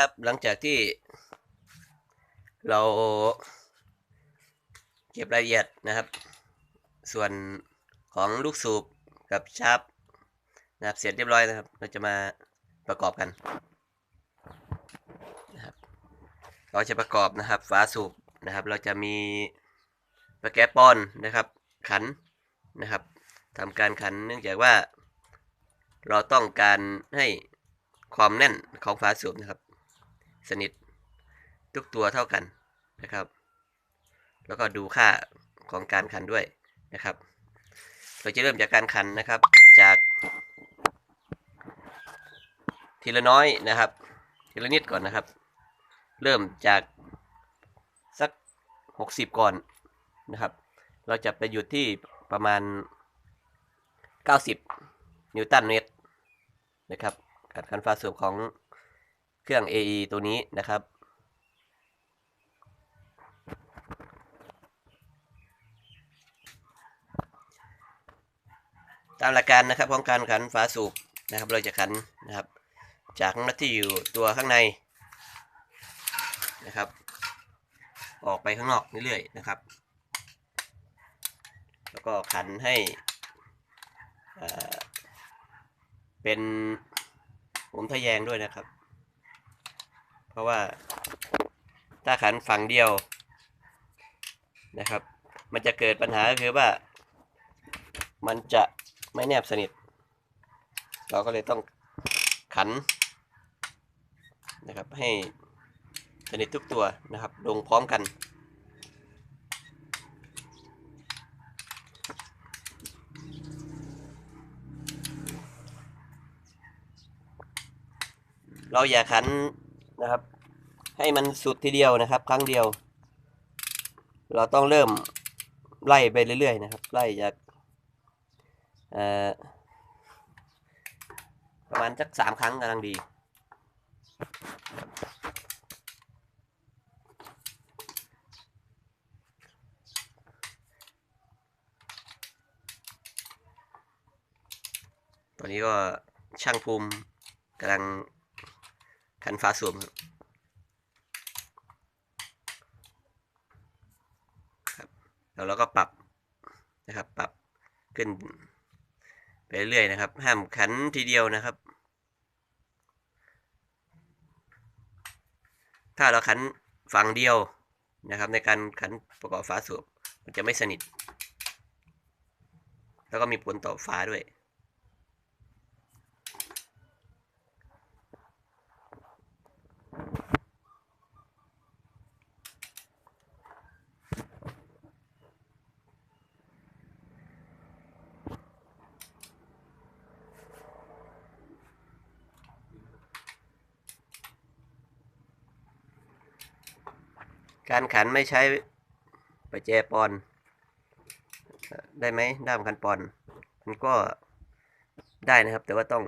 ครับ หลังจากที่เราเก็บรายละเอียดนะครับ ส่วนของลูกสูบกับชาร์ปนะครับเสร็จเรียบร้อยนะครับ เราจะมาประกอบกันนะครับเราจะประกอบนะครับฝาสูบนะครับ เราจะมีปะแกะปอนนะครับ ขันนะครับทำการขันเนื่องจากว่า เราต้องการให้ความแน่นของฝาสูบนะครับ สนิททุกตัวเท่ากันนะครับ แล้วก็ดูค่าของการขันด้วยนะครับ เราจะเริ่มจากการขันนะครับ จากทีละน้อยนะครับ ทีละนิดก่อนนะครับ เริ่มจากสัก 60 ก่อนนะครับ เราจะไปหยุดที่ประมาณ 90 นิวตันเมตรนะครับ การขันฟ้าสูบของ เครื่อง AE ตัวนี้นะครับ ตามหลักการนะครับของการขันฝาสูบนะครับ เราจะขันนะครับ จากน็อตที่อยู่ตัวข้างในนะครับ ออกไปข้างนอกเรื่อยๆนะครับ แล้วก็ขันให้เป็นผมทะแยงด้วยนะครับ ราะว่า ถ้าขันฝั่งเดียวนะครับ มันจะเกิดปัญหาก็คือว่า มันจะไม่แนบสนิท เราก็เลยต้องขันนะครับให้สนิททุกตัวนะครับ ลงพร้อมกัน เราอย่าขัน นะครับ ให้มันสุดทีเดียวนะครับ ครั้งเดียว เราต้องเริ่มไล่ไปเรื่อยๆนะครับ ไล่จากประมาณสักสามครั้งกำลังดีตอนนี้ก็ช่างภูมิกำลัง คันฟ้าสูมครับแล้วเราก็ปรับนะครับ ปรับขึ้นไปเรื่อยนะครับ ห้ามขันทีเดียวนะครับ ถ้าเราขันฝั่งเดียวนะครับ ในการขันประกอบฝาสูบมันจะไม่สนิท แล้วก็มีผลต่อฝาด้วย การขันไม่ใช้ประแจปอน ได้ไหมด้ามคันปอน มันก็ได้นะครับ แต่ว่าต้อง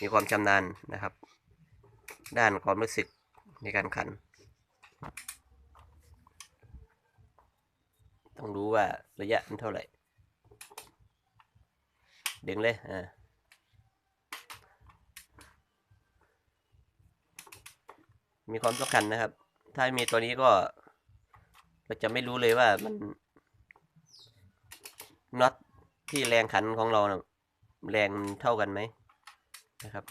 มีความชำนาญนะครับ ด้านความรู้สึกในการขัน ต้องรู้ว่าระยะมันเท่าไหร่ ดึงเลยอ่ามีความสำคัญนะครับ ถ้ามีตัวนี้ก็เราจะไม่รู้เลยว่ามันน็อตที่แรงขันของเรานะแรงเท่ากันไหมนะครับ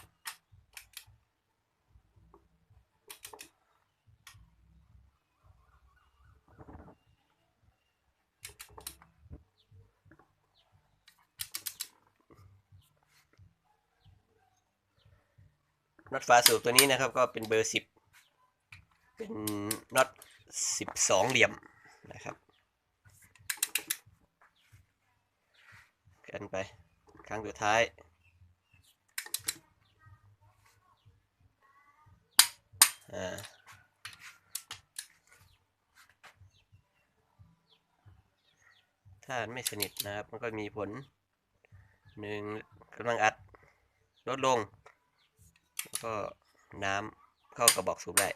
น็อตฝาสูบตัวนี้นะครับก็เป็นเบอร์สิบ เป็นน็อตสิบสองเหลี่ยมนะครับ กันไปครั้งสุดท้าย อ่าถ้าไม่สนิทนะครับ มันก็มีผลหนึ่งกำลังอัดลดลง แล้วก็น้ำเข้ากระบอกสูบได้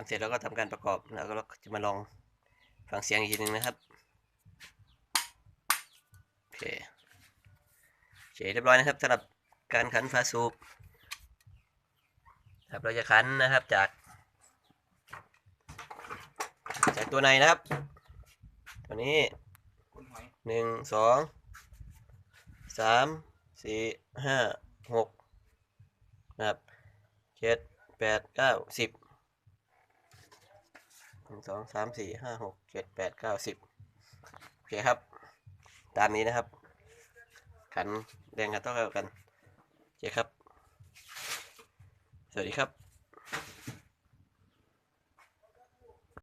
การเสร็จแล้วก็ทำการประกอบแล้วก็เราจะมาลองฟังเสียงอีกทีหนึ่งนะครับเคโอเคเรียบร้อยนะครับสำหรับการขันฝาสูบครับเราจะขันนะครับจากจากตัวในนะครับ ตัวนี้หนึ่งสองสามสี่ห้าหกนะครับเจ็ดแปดเก้าสิบ สองสามสี่ห้าหกเจ็ดแปดเก้าสิบโอเคครับ ตามนี้นะครับ ขันแดงกันเท่ากันโอเคครับ สวัสดีครับ